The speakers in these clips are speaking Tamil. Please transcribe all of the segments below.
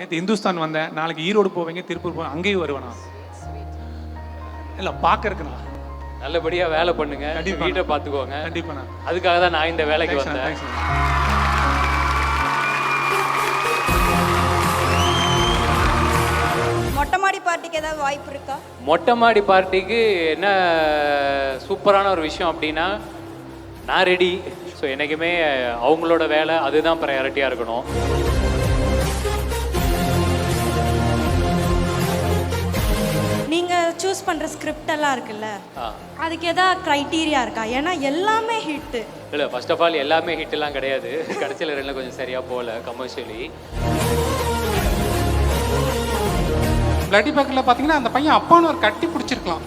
நேற்று இந்துஸ்தான் வந்தேன். நாளைக்கு ஈரோடு போவீங்க திருப்பூர் போவேன் அங்கேயும் வருவேண்ணா இல்லை பார்க்கறதுக்குண்ணா நல்லபடியா வேலை பண்ணுங்க. வீட்டை பார்த்துக்கோங்க. கண்டிப்பாண்ணா அதுக்காக தான் நான் இந்த வேலைக்கு வந்தேன். மொட்டை மாடி பார்ட்டிக்கு ஏதாவது வாய்ப்பு இருக்கா? மொட்டை மாடி பார்ட்டிக்கு என்ன சூப்பரான ஒரு விஷயம் அப்படின்னா நான் ரெடி ஸோ என்றைக்குமே அவங்களோட வேலை அதுதான் ப்ரையாரிட்டியாக இருக்கணும். சூஸ் பண்ற ஸ்கிரிப்ட் எல்லாம் இருக்குல்ல? அதுக்கு ஏதாவது க்ரைட்டீரியா இருக்கா? ஏன்னா எல்லாமே ஹிட்டு இல்லை ஃபர்ஸ்ட் ஆஃப் ஆல் எல்லாமே ஹிட்லாம் கிடையாது. கடைசியில் ரெண்டில் கொஞ்சம் சரியாக போகல கமர்ஷியலி பிளட்டி பேக்கில் பார்த்தீங்கன்னா அந்த பையன் அப்பான்னு ஒரு கட்டி பிடிச்சிருக்கலாம்.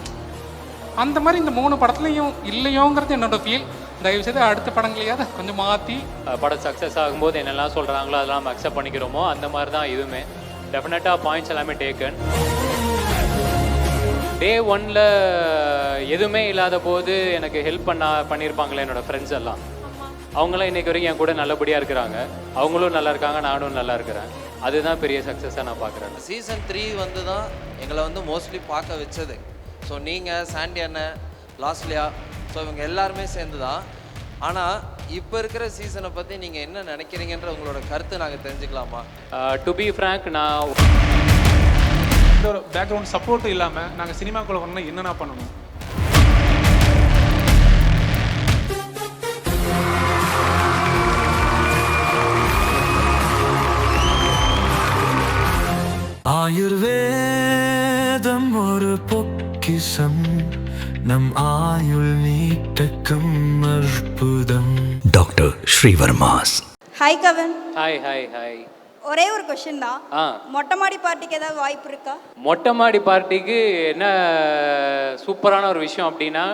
அந்த மாதிரி இந்த மூணு படத்துலையும் இல்லையோங்கிறது என்னோட ஃபீல் தயவுசெய்து அடுத்த படங்களையாவது கொஞ்சம் மாற்றி படம் சக்ஸஸ் ஆகும்போது என்னெல்லாம் சொல்கிறாங்களோ அதெல்லாம் நம்ம அக்செப்ட் பண்ணிக்கிறோமோ அந்த மாதிரி தான் இதுவுமே டெஃபினட்டாக பாயிண்ட்ஸ் எல்லாமே டேக்கன் டே ஒன்ல எதுவுமே இல்லாத போது எனக்கு ஹெல்ப் பண்ண பண்ணியிருப்பாங்களே என்னோட ஃப்ரெண்ட்ஸ் எல்லாம். அவங்களாம் இன்னைக்கு வரைக்கும் என் கூட நல்லபடியாக இருக்கிறாங்க. அவங்களும் நல்லா இருக்காங்க நானும் நல்லா இருக்கிறேன். அதுதான் பெரிய சக்ஸஸாக நான் பார்க்குறேன் சீசன் த்ரீ வந்து தான் எங்களை வந்து மோஸ்ட்லி பார்க்க வச்சது. ஸோ நீங்கள் சாண்டி அண்ணன் லாஸ்லியா ஸோ இவங்க எல்லாருமே சேர்ந்து தான் ஆனால் இப்போ இருக்கிற சீசனை பற்றி நீங்கள் என்ன நினைக்கிறீங்கன்ற உங்களோட கருத்து நாங்கள் தெரிஞ்சுக்கலாமா? டு பி ஃப்ரேங்க் நான் இந்த ஒரு பேக்ரவுண்ட் சப்போர்ட் இல்லாமல் நாங்கள் சினிமாக்குள்ளே வரணும்னா என்னென்ன பண்ணணும்? ஆயுர்வேதம் ஒரு பொக்கிஷம். நம் ஆயுள் நீட்டக்கும் அற்புதம். Doctor Srivarmas. Hi Kavin hi hi hi ஒரே ஒரு கொஷின் தான். ஆ. மொட்டை மாடி பார்ட்டிக்கு ஏதாவது வாய்ப்பு இருக்கா? மொட்டை மாடி பார்ட்டிக்கு என்ன சூப்பரான ஒரு விஷயம் அப்படின்னா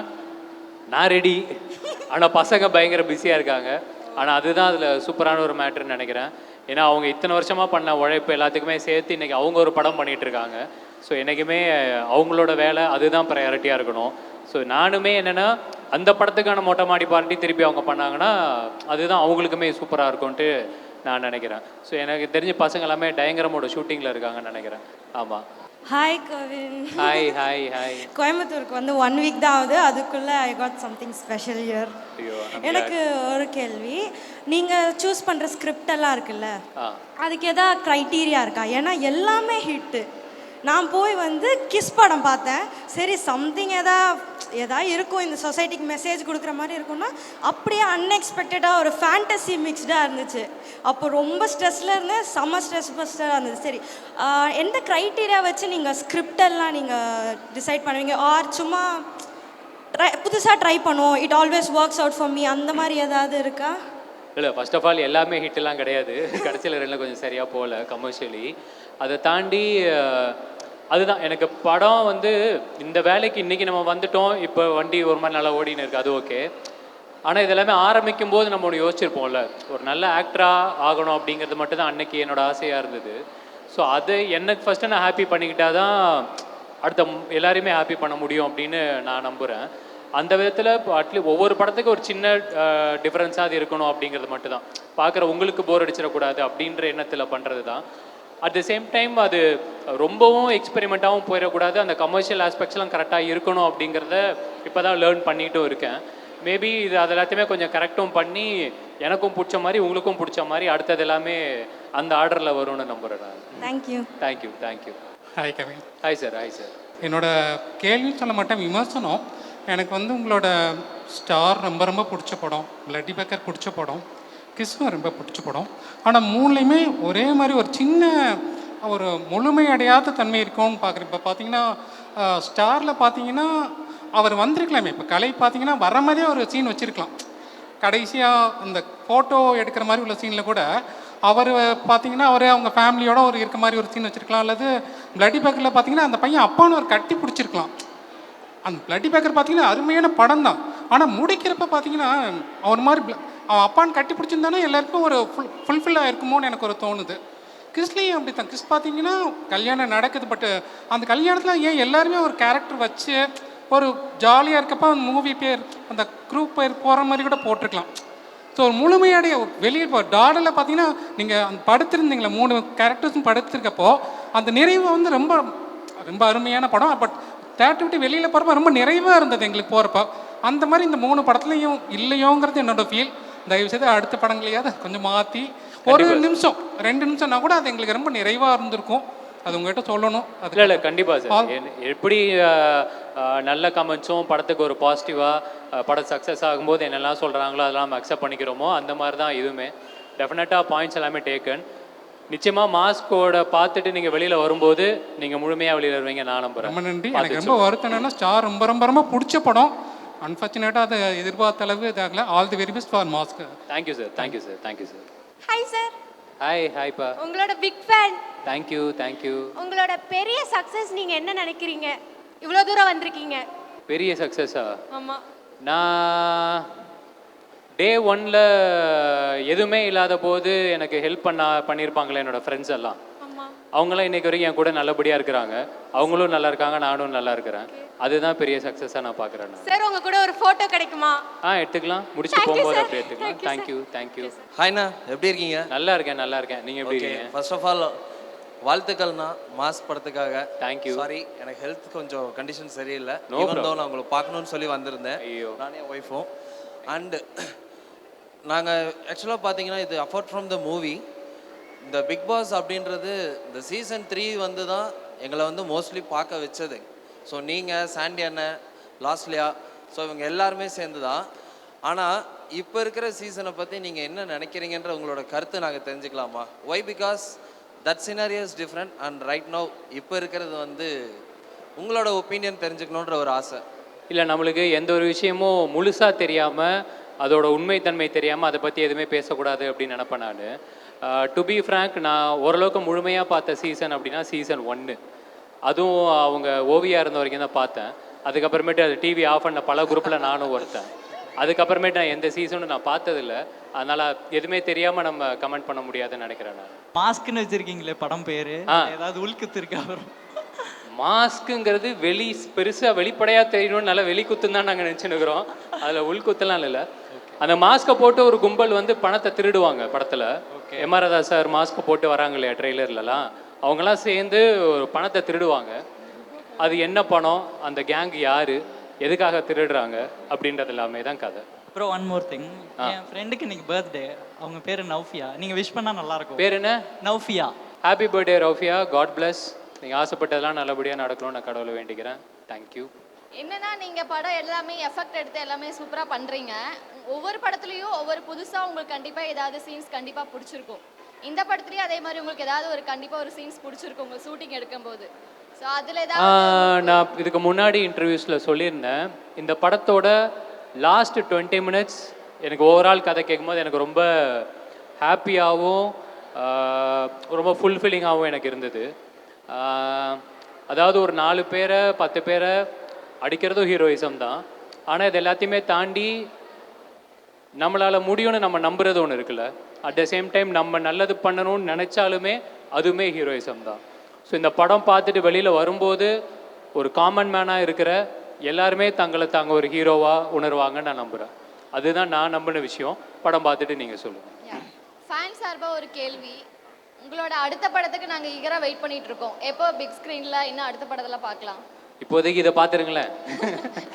நான் ரெடி ஆனால் பசங்க பயங்கர பிஸியாக இருக்காங்க. ஆனால் அதுதான் அதில் சூப்பரான ஒரு மேட்ருன்னு நினைக்கிறேன். ஏன்னா அவங்க இத்தனை வருஷமாக பண்ண உழைப்பு எல்லாத்துக்குமே சேர்த்து இன்றைக்கி அவங்க ஒரு படம் பண்ணிட்டு இருக்காங்க. ஸோ என்றைக்குமே அவங்களோட வேலை அதுதான் ப்ரையாரிட்டியாக இருக்கணும். ஸோ நானுமே என்னென்னா அந்த படத்துக்கான மொட்டை மாடி பார்ட்டி திருப்பி அவங்க பண்ணாங்கன்னா அதுதான் அவங்களுக்குமே சூப்பராக இருக்கும்ன்ட்டு நான் நினைக்கிறேன். ஸோ எனக்கு தெரிஞ்ச பசங்க எல்லாமே டயங்கரமோட ஷூட்டிங்கில் இருக்காங்கன்னு நினைக்கிறேன். ஆமாம் hi Kavin hi hi hi கோயம்புத்தூருக்கு வந்து ஒன் வீக் தான் ஆகுது. அதுக்குள்ள I got something special here எனக்கு ஒரு கேள்வி. நீங்க சூஸ் பண்ற ஸ்கிரிப்ட் எல்லாம் இருக்குல்ல? அதுக்கு ஏதாவது க்ரைட்டீரியா இருக்கா? ஏன்னா எல்லாமே ஹிட்டு நான் போய் வந்து கிஸ் படம் பார்த்தேன். சரி சம்திங் எதா எதா இருக்கும் இந்த சொசைட்டிக்கு மெசேஜ் கொடுக்குற மாதிரி இருக்கும்னா அப்படியே அன்எக்ஸ்பெக்டடாக ஒரு ஃபேண்டசி மிக்ஸ்டாக இருந்துச்சு. அப்போ ரொம்ப ஸ்ட்ரெஸ்ல இருந்தேன் செம்ம ஸ்ட்ரெஸ் ஃபஸ்ட்டாக இருந்துச்சு சரி எந்த க்ரைட்டீரியா வச்சு நீங்கள் ஸ்கிரிப்டெல்லாம் நீங்கள் டிசைட் பண்ணுவீங்க? ஆர் சும்மா ட்ரை புதுசாக ட்ரை பண்ணுவோம். It always works out for me அந்த மாதிரி ஏதாவது இருக்கா? இல்லை ஃபர்ஸ்ட் ஆஃப் ஆல் எல்லாமே ஹிட்லாம் கிடையாது. கடைசியில் ரெண்டில் கொஞ்சம் சரியாக போகல கமர்ஷியலி அதை தாண்டி அதுதான் எனக்கு படம் வந்து இந்த வேலைக்கு இன்றைக்கி நம்ம வந்துட்டோம் இப்போ வண்டி ஒரு மாதிரி நல்லா ஓடின்னு இருக்குது அது ஓகே. ஆனால் இதெல்லாமே ஆரம்பிக்கும் போது நம்ம ஒன்று யோசிச்சிருப்போம்ல ஒரு நல்ல ஆக்டராக ஆகணும் அப்படிங்கிறது மட்டும் தான் அன்னைக்கு என்னோட ஆசையாக இருந்தது. ஸோ அது எனக்கு ஃபஸ்ட்டு நான் ஹாப்பி பண்ணிக்கிட்டா தான் அடுத்த எல்லாரையுமே ஹாப்பி பண்ண முடியும் அப்படின்னு நான் நம்புகிறேன் அந்த விதத்தில் அட்லீஸ்ட் ஒவ்வொரு படத்துக்கு ஒரு சின்ன டிஃப்ரென்ஸாக அது இருக்கணும் அப்படிங்கிறது மட்டும்தான். பார்க்குற உங்களுக்கு போர் அடிச்சிடக்கூடாது அப்படின்ற எண்ணத்தில் பண்ணுறது தான் அட் த சேம் டைம் அது ரொம்பவும் எக்ஸ்பெரிமெண்ட்டாகவும் போயிடக்கூடாது. அந்த கமர்ஷியல் ஆஸ்பெக்ட்ஸ்லாம் கரெக்டாக இருக்கணும் அப்படிங்கிறத இப்போ தான் லேர்ன் பண்ணிட்டும் இருக்கேன். மேபி இது அது எல்லாத்தையுமே கொஞ்சம் கரெக்டும் பண்ணி எனக்கும் பிடிச்ச மாதிரி உங்களுக்கும் பிடிச்ச மாதிரி அடுத்தது எல்லாமே அந்த ஆர்டரில் வரும்னு நம்புகிறேன் நான். Thank you thank you thank you hi Kavin hi sir hi sir என்னோட கேள்வி சொல்ல மாட்டேன் விமர்சனம். எனக்கு வந்து உங்களோட ஸ்டார் ரொம்ப ரொம்ப பிடிச்ச படம் பிளட்டி பேக்கர் பிடிச்ச படம். கிறிஸ்துவ ரொம்ப பிடிச்ச படம் ஆனால் மூணுலேயுமே ஒரே மாதிரி ஒரு சின்ன ஒரு முழுமையடையாத தன்மை இருக்கும்னு பார்க்குறேன் இப்போ பார்த்தீங்கன்னா ஸ்டாரில் பார்த்தீங்கன்னா அவர் வந்திருக்கலாமே. இப்போ கலை பார்த்தீங்கன்னா வர மாதிரியே ஒரு சீன் வச்சுருக்கலாம். கடைசியாக அந்த ஃபோட்டோ எடுக்கிற மாதிரி உள்ள சீனில் கூட அவர் பார்த்தீங்கன்னா அவர் அவங்க ஃபேமிலியோட ஒரு இருக்க மாதிரி ஒரு சீன் வச்சுருக்கலாம். அல்லது பிளட்டி பேக்கரில் பார்த்தீங்கன்னா அந்த பையன் அப்பான்னு ஒரு கட்டி பிடிச்சிருக்கலாம். அந்த பிளட்டி பேக்கர் பார்த்தீங்கன்னா அருமையான படம் தான் ஆனால் முடிக்கிறப்ப பார்த்தீங்கன்னா அவர் மாதிரி அவன் அப்பான்னு கட்டி பிடிச்சிருந்தானே எல்லாருக்கும் ஒரு ஃபுல் ஃபுல்ஃபில்லாக இருக்குமோன்னு எனக்கு ஒரு தோணுது. கிறிஸ்லேயும் அப்படி தான் கிறிஸ் பார்த்தீங்கன்னா கல்யாணம் நடக்குது பட் அந்த கல்யாணத்தில் ஏன் எல்லாருமே ஒரு கேரக்டர் வச்சு ஒரு ஜாலியாக இருக்கப்போ அந்த மூவி பேர் அந்த குரூப் பேர் போகிற மாதிரி கூட போட்டிருக்கலாம். ஸோ ஒரு முழுமையாடைய வெளியே இப்போ டாடலில் பார்த்தீங்கன்னா நீங்கள் அந்த படுத்திருந்தீங்களா மூணு கேரக்டர்ஸும் படுத்திருக்கப்போ அந்த நிறைவு வந்து ரொம்ப ரொம்ப அருமையான படம். பட் தேட்டர் விட்டு வெளியில் போகிறப்ப ரொம்ப நிறைவாக இருந்தது எங்களுக்கு போகிறப்ப அந்த மாதிரி இந்த மூணு படத்துலையும் இல்லையோங்கிறது என்னோடய ஃபீல் தயவு செய்து அடுத்த படங்களையாவது கொஞ்சம் மாற்றி ஒரு நிமிஷம் ரெண்டு நிமிஷம்னா கூட அது எங்களுக்கு ரொம்ப நிறைவாக இருந்திருக்கும். அது உங்ககிட்ட சொல்லணும். அது இல்லை இல்லை கண்டிப்பாக சார். எப்படி நல்ல கமெண்ட்ஸும் படத்துக்கு ஒரு பாசிட்டிவாக படம் சக்ஸஸ் ஆகும்போது என்னெல்லாம் சொல்கிறாங்களோ அதெல்லாம் நம்ம அக்செப்ட் பண்ணிக்கிறோமோ அந்த மாதிரி தான் இதுவுமே டெஃபினட்டாக பாயிண்ட்ஸ் எல்லாமே டேக்கன் நிச்சயமாக மாஸ்கோட பார்த்துட்டு நீங்கள் வெளியில் வரும்போது நீங்கள் முழுமையாக வெளியில் வருவீங்க நான் நம்புகிறேன் ரொம்ப நன்றி. எனக்கு ரொம்ப வருத்தம் என்னன்னா ஸ்டார் ரொம்ப ரொம்ப ரொம்ப பிடிச்ச படம். அன்ஃபார்ச்சுனேட்டாக அது எதிர்பார்த்த அளவு இதாகல. All the very best for Mask thank you sir thank you sir thank you sir hi sir hi ஹாய்ப்பா உங்களோட பிக் ஃபேன் தேங்க்யூ தேங்க்யூ உங்களோட பெரிய சக்ஸஸ் நீங்க என்ன நினைக்கிறீங்க? இவ்வளோ தூரம் வந்திருக்கீங்க. பெரிய சக்ஸஸா ஆமா. நான் டே ஒன்ல எதுவுமே இல்லாத போது எனக்கு ஹெல்ப் பண்ண பண்ணியிருப்பாங்களே என்னோட ஃப்ரெண்ட்ஸ் எல்லாம். அவங்களாம் இன்னைக்கு வரைக்கும் என் கூட நல்லபடியாக இருக்கிறாங்க. அவங்களும் நல்லா இருக்காங்க நானும் நல்லா இருக்கிறேன். அதுதான் பெரிய சக்ஸஸாக நான் பார்க்குறேன் சார் உங்க கூட ஒரு போட்டோ கிடைக்குமா? ஆ எடுத்துக்கலாம். முடிச்சுட்டு போகும்போது. அப்படியே எடுத்துக்கலாம். Thank you, thank you thank you ஹாய்ண்ணா எப்படி இருக்கீங்க? நல்லா இருக்கேன் நல்லா இருக்கேன். நீங்கள் எப்படி இருக்கீங்க? ஃபர்ஸ்ட் ஆஃப் ஆல் வாழ்த்துக்கள்ண்ணா மாஸ் படத்துக்காக. Thank you. சாரி எனக்கு ஹெல்த் கொஞ்சம் கண்டிஷன் சரியில்லை. தோ நான் உங்களை பார்க்கணும்னு சொல்லி வந்திருந்தேன். ஐயோ. நானே ஒய்ஃபும் அண்டு நாங்கள் ஆக்சுவலாக பார்த்தீங்கன்னா இது அஃபோர்ட் ஃப்ரம் த மூவி இந்த பிக் பாஸ் அப்படின்றது இந்த சீசன் த்ரீ வந்து தான் எங்களை வந்து மோஸ்ட்லி பார்க்க வச்சது. ஸோ நீங்கள் சாண்டி அண்ணன் லாஸ்லியா ஸோ இவங்க எல்லாருமே சேர்ந்து தான் ஆனால் இப்போ இருக்கிற சீசனை பற்றி நீங்கள் என்ன நினைக்கிறீங்கன்ற உங்களோட கருத்து நாங்கள் தெரிஞ்சுக்கலாமா? Why because that scenario is different and right now இப்போ இருக்கிறது வந்து உங்களோட ஒப்பீனியன் தெரிஞ்சுக்கணுன்ற ஒரு ஆசை. இல்லை நம்மளுக்கு எந்த ஒரு விஷயமும் முழுசாக தெரியாமல் அதோட உண்மைத்தன்மை தெரியாமல் அதை பற்றி எதுவுமே பேசக்கூடாது அப்படின்னு நினப்பேன் நான். டு பி ஃப்ரேங்க் நான் ஓரளவுக்கு முழுமையாக பார்த்த சீசன் அப்படின்னா சீசன் ஒன்று அதுவும் அவங்க ஓவியா இருந்த வரைக்கும் தான் பார்த்தேன். அதுக்கப்புறமேட்டு அது டிவி ஆஃப் பண்ண பல குரூப்பில் நானும் ஒருத்தன். அதுக்கப்புறமேட்டு நான் எந்த சீசனும் நான் பார்த்ததில்ல. அதனால் எதுவுமே தெரியாமல் நம்ம கமெண்ட் பண்ண முடியாதுன்னு நினைக்கிறேன் நான். மாஸ்க்னு வச்சிருக்கீங்களே படம் பேரு? ஆ. ஏதாவது உள்குத்து இருக்கா வரும் மாஸ்க்குங்கிறது வெளி பெருசாக வெளிப்படையாக தெரியணும்னு நல்லா வெளிக்குத்துன்னு தான் நாங்கள் நினச்சினுக்கிறோம் அதில் உள்குத்துலாம் இல்லை. அந்த மாஸ்க்கை போட்டு ஒரு கும்பல் வந்து பணத்தை திருடுவாங்க படத்தில். எம்ஆர்ஆதா சார் மாஸ்க்கை போட்டு வராங்க இல்லையா ட்ரெய்லர்லலாம்? அவங்கெல்லாம் சேர்ந்து ஒரு பணத்தை திருடுவாங்க. அது என்ன பணம்? அந்த கேங் யார்? எதுக்காக திருடுறாங்க? அப்படின்றது எல்லாமே தான் கதை. அப்புறம் ஒன் மோர் திங் என் ஃப்ரெண்டுக்கு இன்னைக்கு பர்த்டே அவங்க பேரு நௌஃபியா நீங்க விஷ் பண்ணா நல்லா இருக்கும் பேர் என்ன? Naufiya happy birthday Raufiya God bless. நீங்கள் ஆசைப்பட்டதெல்லாம் நல்லபடியாக நடக்கணும்னு நான் கடவுளை வேண்டிக்கிறேன். தேங்க்யூ என்னன்னா நீங்க படம் எல்லாமே எஃபெக்ட் எடுத்து எல்லாமே சூப்பரா பண்றீங்க. ஒவ்வொரு படத்துலயும் ஒவ்வொரு புதுசா உங்களுக்கு கண்டிப்பா ஏதாவது சீன்ஸ் கண்டிப்பா பிடிச்சிருக்கும். இந்த படத்துலயும் அதே மாதிரி உங்களுக்கு ஏதாவது ஒரு கண்டிப்பா ஒரு சீன்ஸ் பிடிச்சிருக்கும் உங்க ஷூட்டிங் எடுக்கும்போது. ஸோ அதுல தான் ஏதாவது நான் இதுக்கு முன்னாடி இன்டர்வியூஸில் சொல்லியிருந்தேன். இந்த படத்தோட லாஸ்ட் டுவெண்ட்டி மினிட்ஸ் எனக்கு ஓவரால் கதை கேட்கும்போது எனக்கு ரொம்ப ஹாப்பியாகவும் ரொம்ப ஃபுல்ஃபில்லிங்காகவும் எனக்கு இருந்தது. அதாவது ஒரு நாலு பேரை பத்து பேரை அடிக்கிறதும் ஹீரோயிசம் தான். ஆனால் இது எல்லாத்தையுமே தாண்டி நம்மளால் முடியும்னு நம்ம நம்புறது ஒன்று இருக்குல்ல. அட் த சேம் டைம் நம்ம நல்லது பண்ணணும்னு நினச்சாலுமே அதுவுமே ஹீரோயிசம் தான். ஸோ இந்த படம் பார்த்துட்டு வெளியில் வரும்போது ஒரு காமன் மேனாக இருக்கிற எல்லாருமே தங்களை தாங்க ஒரு ஹீரோவாக உணர்வாங்கன்னு நான் நம்புகிறேன் அதுதான் நான் நம்பின விஷயம். படம் பார்த்துட்டு நீங்கள் சொல்லுங்கள் ஃபேன் சார்பா ஒரு கேள்வி. உங்களோட அடுத்த படத்துக்கு நாங்க ஈகராக வெயிட் பண்ணிட்டு இருக்கோம். எப்போ பிக் ஸ்க்ரீனில் இன்னும் அடுத்த படத்துல பார்க்கலாம்? இப்போதைக்கு இதை பார்த்துருங்களேன்.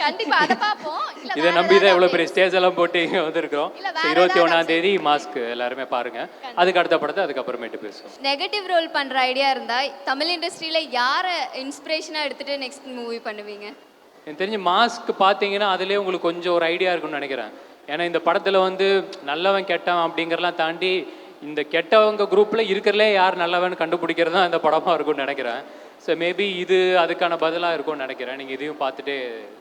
கண்டிப்பா அதை பார்ப்போம். இதை வேற நம்பி தான் இவ்வளோ பெரிய ஸ்டேஜ் எல்லாம் போட்டு வந்திருக்கிறோம். இருபத்தி ஒன்றாம் தேதி மாஸ்க் எல்லாருமே பாருங்க. அதுக்கு அடுத்த படத்தை அதுக்கப்புறமேட்டு பேசுவோம். நெகட்டிவ் ரோல் பண்ற ஐடியா இருந்தா தமிழ் இண்டஸ்ட்ரியில யாரை இன்ஸ்பிரேஷனா எடுத்துட்டு நெக்ஸ்ட் மூவி பண்ணுவீங்க? எனக்கு தெரிஞ்சு மாஸ்க் பார்த்தீங்கன்னா அதுலேயே உங்களுக்கு கொஞ்சம் ஒரு ஐடியா இருக்கும்னு நினைக்கிறேன். ஏன்னா இந்த படத்தில் வந்து நல்லவன் கெட்டவன் அப்படிங்கிறலாம் தாண்டி இந்த கெட்டவங்க குரூப்பில் இருக்கிறதுலே யார் நல்லவன் கண்டுபிடிக்கிறது தான் இந்த படமாக இருக்கும்னு நினைக்கிறேன். ஸோ மேபி இது அதுக்கான பதிலாக இருக்கும்னு நினைக்கிறேன். நீங்கள் இதையும் பார்த்துட்டே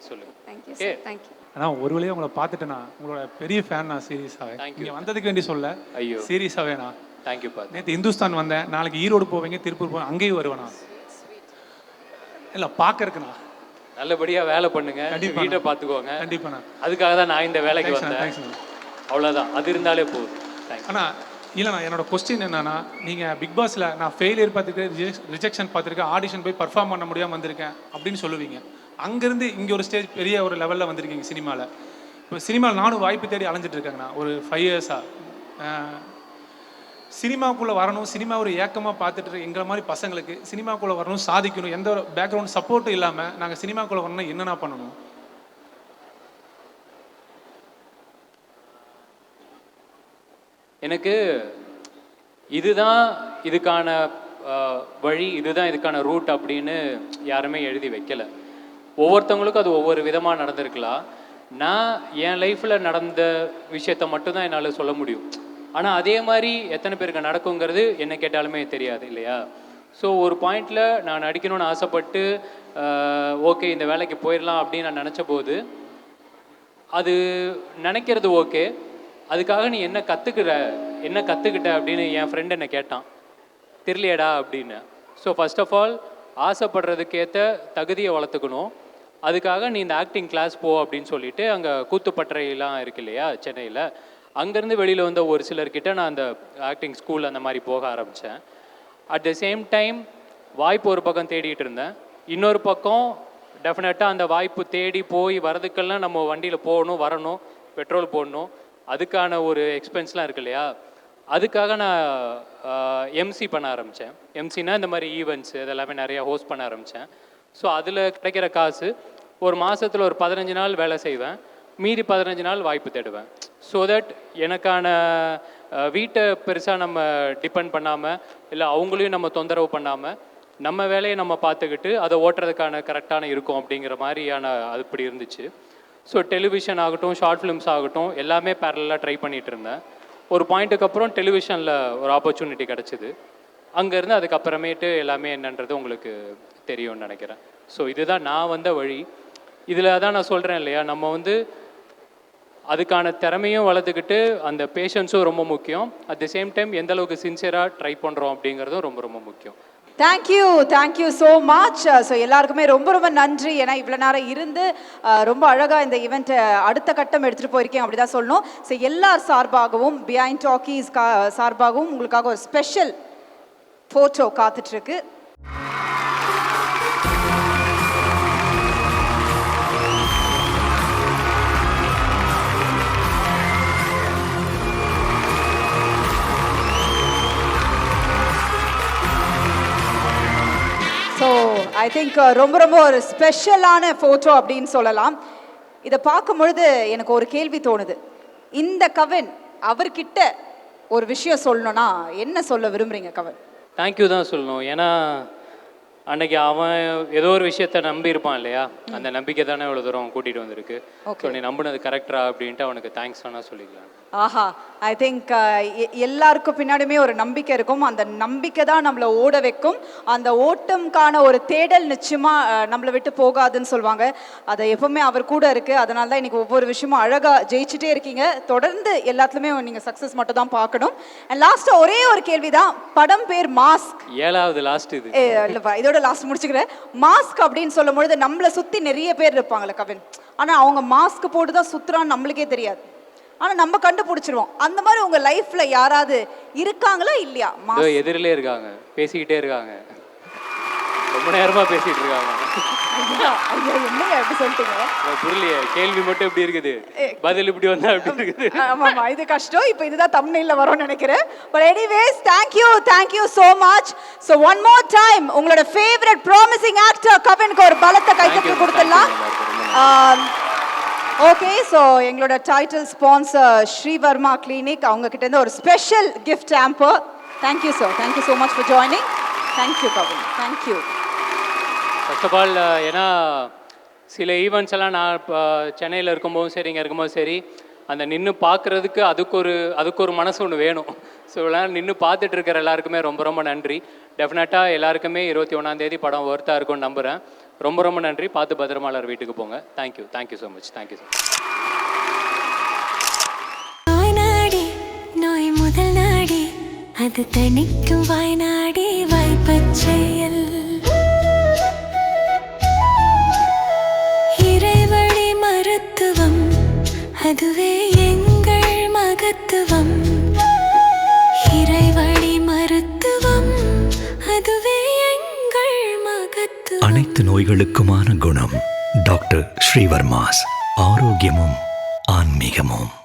சொல்லுங்கள் தேங்க்யூ. சார் தேங்க்யூ ஆனால் ஒரு வழியாக உங்களை பார்த்துட்டேனா உங்களோட பெரிய ஃபேன் நான் சீரியஸாகவே Thank you. இங்கே வந்ததுக்கு வேண்டி சொல்ல ஐயோ. சீரியஸாகவே நான் தேங்க்யூ பார்த்து நேற்று இந்துஸ்தான் வந்தேன். நாளைக்கு ஈரோடு போவீங்க திருப்பூர் போவேன் அங்கேயும் வருவேண்ணா இல்லை பார்க்கறக்குண்ணா நல்லபடியாக வேலை பண்ணுங்க. கண்டிப்பா. வீட்டை பார்த்துக்கோங்க. கண்டிப்பாண்ணா அதுக்காக தான் நான் இந்த வேலைக்கு வந்தேன். அவ்வளோதான் அது இருந்தாலே போதும். அண்ணா இல்லைண்ணா என்னோட கொஸ்டின் என்னன்னா நீங்கள் பிக் பாஸில் நான் ஃபெயிலியர் பார்த்துருக்கேன் ரிஜெக்ஷன் பார்த்துருக்கேன் ஆடிஷன் போய் பர்ஃபார்ம் பண்ண முடியாமல் வந்திருக்கேன் அப்படின்னு சொல்லுவீங்க. அங்கேருந்து இங்கே ஒரு ஸ்டேஜ் பெரிய ஒரு லெவலில் வந்திருக்கீங்க சினிமாவில் இப்போ சினிமாவில் நானும் வாய்ப்பு தேடி அலைஞ்சிட்டு இருக்கேங்கண்ணா ஒரு ஃபைவ் இயர்ஸாக சினிமாக்குள்ளே வரணும் சினிமா ஒரு ஏக்கமாக பார்த்துட்டு இருக்க எங்களை மாதிரி பசங்களுக்கு சினிமாக்குள்ளே வரணும் சாதிக்கணும் எந்த ஒரு பேக்ரவுண்ட் சப்போர்ட்டும் இல்லாமல் நாங்கள் சினிமாக்குள்ளே வரணும்னா என்னென்ன பண்ணணும்? எனக்கு இதுதான் இதுக்கான வழி இதுதான் இதுக்கான ரூட் அப்படின்னு யாருமே எழுதி வைக்கல. ஒவ்வொருத்தவங்களுக்கும் அது ஒவ்வொரு விதமாக நடந்திருக்கலாம். நான் என் லைஃப்பில் நடந்த விஷயத்த மட்டும்தான் என்னால் சொல்ல முடியும். ஆனால் அதே மாதிரி எத்தனை பேருக்கு நடக்குங்கிறது என்ன கேட்டாலுமே தெரியாது இல்லையா? ஸோ ஒரு பாயிண்டில் நான் நடிக்கணும்னு ஆசைப்பட்டு ஓகே இந்த வேலைக்கு போயிடலாம் அப்படின்னு நான் நினச்ச போது அது நினைக்கிறது ஓகே அதுக்காக நீ என்ன கற்றுக்கிற என்ன கற்றுக்கிட்ட அப்படின்னு என் ஃப்ரெண்ட் என்னை கேட்டான். தெரியலையடா அப்படின்னு. ஸோ ஃபர்ஸ்ட் ஆஃப் ஆல் ஆசைப்படுறதுக்கேற்ற தகுதியை வளர்த்துக்கணும். அதுக்காக நீ இந்த ஆக்டிங் கிளாஸ் போ அப்படின்னு சொல்லிட்டு அங்கே கூத்துப்பட்டறையெல்லாம் இருக்கு இல்லையா சென்னையில். அங்கேருந்து வெளியில் வந்த ஒரு சிலர்கிட்ட நான் அந்த ஆக்டிங் ஸ்கூல் அந்த மாதிரி போக ஆரம்பித்தேன் அட் த சேம் டைம் வாய்ப்பு ஒரு பக்கம் தேடிட்டு இருந்தேன். இன்னொரு பக்கம் டெஃபினட்டாக அந்த வாய்ப்பு தேடி போய் வரதுக்கெல்லாம் நம்ம வண்டியில் போகணும் வரணும் பெட்ரோல் போடணும். அதுக்கான ஒரு எக்ஸ்பென்ஸ்லாம் இருக்கு இல்லையா? அதுக்காக நான் எம்சி பண்ண ஆரம்பித்தேன் எம்சினா இந்த மாதிரி ஈவெண்ட்ஸ் இதெல்லாமே நிறையா ஹோஸ்ட் பண்ண ஆரம்பித்தேன் ஸோ அதில் கிடைக்கிற காசு ஒரு மாதத்தில் ஒரு பதினஞ்சு நாள் வேலை செய்வேன். மீதி பதினஞ்சு நாள் வாய்ப்பு தேடுவேன். ஸோ தட் எனக்கான வீட்டை பெருசாக நம்ம டிபெண்ட் பண்ணாமல் இல்லை அவங்களையும் நம்ம தொந்தரவு பண்ணாமல் நம்ம வேலையை நம்ம பார்த்துக்கிட்டு அதை ஓட்டுறதுக்கான கரெக்டான இருக்கும் அப்படிங்கிற மாதிரியான அது இப்படி இருந்துச்சு. ஸோ டெலிவிஷன் ஆகட்டும் ஷார்ட் ஃபிலிம்ஸ் ஆகட்டும் எல்லாமே பேரலாக ட்ரை பண்ணிகிட்டு இருந்தேன். ஒரு பாயிண்ட்டுக்கு அப்புறம் டெலிவிஷனில் ஒரு ஆப்பர்ச்சுனிட்டி கிடச்சிது. அங்கேருந்து அதுக்கப்புறமேட்டு எல்லாமே என்னன்றது உங்களுக்கு தெரியும்னு நினைக்கிறேன். ஸோ இதுதான் நான் வந்த வழி. இதில் தான் நான் சொல்கிறேன் இல்லையா? நம்ம வந்து அதுக்கான திறமையும் வளர்த்துக்கிட்டு அந்த பேஷன்ஸும் ரொம்ப முக்கியம். அட் தி சேம் டைம் எந்தளவுக்கு சின்சியராக ட்ரை பண்ணுறோம் அப்படிங்கிறதும் ரொம்ப ரொம்ப முக்கியம். Thank you thank you so much so எல்லாருக்குமே ரொம்ப ரொம்ப நன்றி. ஏன்னா இவ்வளோ நேரம் இருந்து uh, ரொம்ப அழகாக இந்த ஈவெண்ட்டை அடுத்த கட்டம் எடுத்துகிட்டு போயிருக்கேன் அப்படி தான் சொல்லணும். ஸோ எல்லார் சார்பாகவும் பிஹைண்ட் டாக்கீஸ் கா சார்பாகவும் உங்களுக்காக ஒரு ஸ்பெஷல் ஃபோட்டோ காத்துட்ருக்கு ஐ திங்க் ரொம்ப ரொம்ப ஒரு ஸ்பெஷலான ஃபோட்டோ அப்படின்னு சொல்லலாம். இதை பார்க்கும் பொழுது எனக்கு ஒரு கேள்வி தோணுது. இந்த கவின் அவர்கிட்ட ஒரு விஷயம் சொல்லணும்னா என்ன சொல்ல விரும்புறீங்க கவின்? தேங்க்யூ தான் சொல்லணும். ஏன்னா அன்னைக்கு அவன் ஏதோ ஒரு விஷயத்த நம்பி இருப்பான் இல்லையா? அந்த நம்பிக்கை தானே இவ்வளோ தூரம் கூட்டிகிட்டு வந்திருக்கு. ஸோ நீ நம்பினது கரெக்டா அப்படின்ட்டு அவனுக்கு தேங்க்ஸ் வேணா சொல்லிக்கலாம். ஆஹா ஐ திங்க் எல்லாருக்கும் பின்னாடியுமே ஒரு நம்பிக்கை இருக்கும். அந்த நம்பிக்கை தான் நம்மளை ஓட வைக்கும். அந்த ஓட்டம்கான ஒரு தேடல் நிச்சயமா அஹ், நம்மளை விட்டு போகாதுன்னு சொல்லுவாங்க. அதை எப்பவுமே அவர் கூட இருக்கு. அதனால தான் இன்னைக்கு ஒவ்வொரு விஷயமும் அழகா ஜெயிச்சுட்டே இருக்கீங்க. தொடர்ந்து எல்லாத்துலயுமே நீங்க சக்சஸ் மட்டும் தான் பார்க்கணும். அண்ட் லாஸ்டா ஒரே ஒரு கேள்விதான். படம் பேர் மாஸ்க் ஏழாவது லாஸ்ட் இது. இல்லப்பா இதோட லாஸ்ட் முடிச்சுக்கிறேன். மாஸ்க் அப்படின்னு சொல்லும் பொழுது நம்மளை சுத்தி நிறைய பேர் இருப்பாங்கல்ல கவின். ஆனா அவங்க மாஸ்க் போட்டு தான் சுத்துறான்னு நம்மளுக்கே தெரியாது. ஆனா நம்ம கண்டுபிடிச்சிருவோம். அந்த மாதிரி உங்க லைஃப்ல யாராவது இருக்காங்களா இல்லையா? எதிரிலே இருக்காங்க. பேசிக்கிட்டே இருக்காங்க. ரொம்ப நேரமா பேசிட்டு இருக்காங்க. என்னங்க எப்படி சொல்லிட்டீங்க புரியலையே. கேள்வி மட்டும் எப்படி இருக்குது. பதில் இப்படி வந்தா எப்படி இருக்குது? ஆமாமா இது கஷ்டம். இப்போ இதுதான் தமிழ்ல வரும்னு நினைக்கிறேன். But anyways thank you thank you so much. So one more time உங்களோட ஃபேவரட் ப்ராமிசிங் ஆக்டர் கவினுக்கு ஒரு பலத்த கைத்தட்டல் கொடுத்துடலாம். ஓகே ஸோ எங்களோட டைட்டில் ஸ்பான்சர் ஸ்ரீவர்மா கிளினிக் அவங்க கிட்டேருந்து ஒரு special gift hamper thank you sir thank you so much for joining thank you Kavin thank you first of all ஏன்னா சில ஈவெண்ட்ஸ் எல்லாம் நான் இப்போ uh, சென்னையில் இருக்கும்போதும் சரி இங்கே இருக்கும்போதும் சரி அந்த நின்று பார்க்குறதுக்கு அதுக்கு ஒரு அதுக்கு ஒரு மனசு ஒன்று வேணும். ஸோ எல்லாம் நின்று பார்த்துட்டு இருக்கிற எல்லாருக்குமே ரொம்ப ரொம்ப நன்றி. டெஃபினட்டாக எல்லாருக்குமே இருபத்தி ஒன்றாந்தேதி படம் ஒர்த்தாக இருக்கும்னு நம்புகிறேன் ரொம்ப ரொம்ப நன்றி. பார்த்து பத்திரமாளர் வீட்டுக்கு போங்க. Thank you thank you so much thank you so much நாடி நோய் முதல் நாடி. அது தணிக்கும் வாய்நாடி வாய்ப்பச்சையல் இறைவழி மருத்துவம் அதுவே நோய்களுக்குமான குணம் டாக்டர் ஸ்ரீவர்மாஸ். ஆரோக்கியமும் ஆன்மீகமும்.